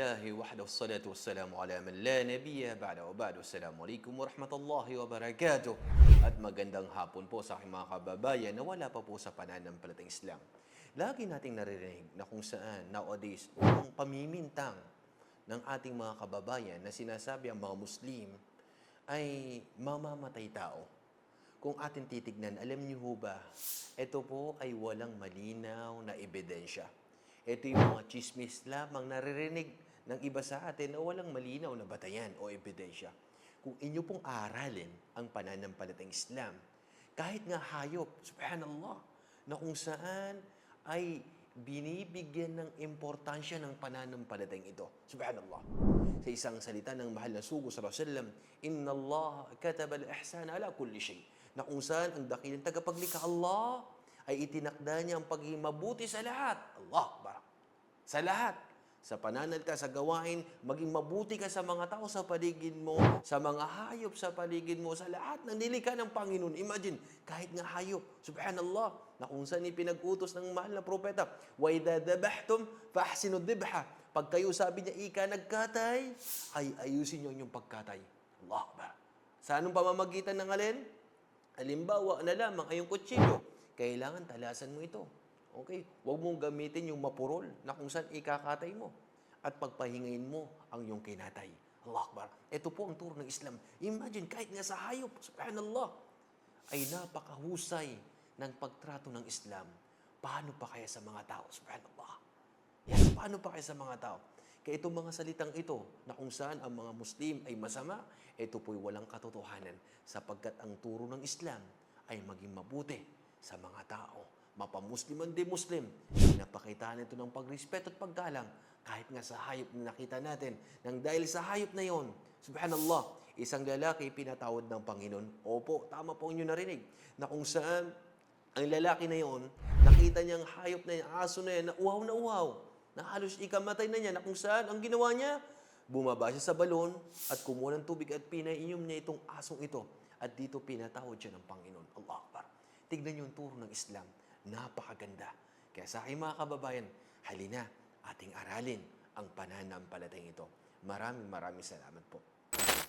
لله وحده والصلاة والسلام على من لا نبي بعد وبعد السلام عليكم ورحمة الله وبركاته At magandang hapon po sa aking mga kababayan na wala pa po sa pananampalatang Islam. Lagi nating naririnig na kung saan nowadays ang pamimintang ng ating mga kababayan na sinasabi ang mga Muslim ay mamamatay tao. Kung atin titignan, alam niyo ho ba, ito po ay walang malinaw na ebidensya. Ito yung mga chismis lamang naririnig ng iba sa atin na walang malinaw na batayan o ebidensya. Kung inyo pong aralin ang pananampalatang Islam, kahit nga hayop, subhanallah, na kung saan ay binibigyan ng importansya ng pananampalatang ito. Subhanallah. Sa isang salita ng mahal na sugo sa Rasulullah, Inna Allah kataba al-ihsan ala kulli shay. Na kung saan ang dakilang tagapaglikha Allah ay itinakda niya ang pagiging mabuti sa lahat. Allah, barak. Sa lahat Sa pananalita, sa gawain, maging mabuti ka sa mga tao sa paligid mo, sa mga hayop sa paligid mo, sa lahat ng nilikha ng Panginoon. Imagine, kahit nga hayop, subhanallah, na kung saan ipinag-utos ng mahal na propeta, وَإِذَا دَبَحْتُمْ فَأَحْسِنُوا الذِّبْحَ Pag kayo sabi niya, ika nagkatay, ay ayusin niyo yung pagkatay. Allah Akbar. Sa anong pamamagitan ng alin? Halimbawa na lamang ay yung kutsilyo. Kailangan talasan mo ito. Okay? Huwag mong gamitin yung mapurol na kung saan ikakatay mo. At pagpahingayin mo ang yung kinatay. Allah Akbar. Ito po ang turo ng Islam. Imagine, kahit nga sa hayop, subhanallah, ay napakahusay ng pagtrato ng Islam. Paano pa kaya sa mga tao? Subhanallah. Yes, paano pa kaya sa mga tao? Kaya itong mga salitang ito, na kung saan ang mga Muslim ay masama, ito po'y walang katotohanan sapagkat ang turo ng Islam ay maging mabuti sa mga tao. Mapamuslim man di Muslim, napakitaan ito ng pagrespeto at paggalang kahit nga sa hayop na nakita natin. Nang dahil sa hayop na yon, subhanallah, isang lalaki pinatawad ng Panginoon. Opo, tama po inyo narinig, na kung saan ang lalaki na yon, nakita niyang hayop na yan, aso na yan, na uhaw na uhaw. Na halos ikamatay na niya, na kung saan, ang ginawa niya, bumaba siya sa balon at kumuha ng tubig at pinainom niya itong asong ito. At dito pinatawad siya ng Panginoon. Allah Akbar. Tignan niyo yung turo ng Islam. Napakaganda. Kaya sa aking mga kababayan, halina, ating aralin ang pananampalatayang ito. Maraming maraming salamat po.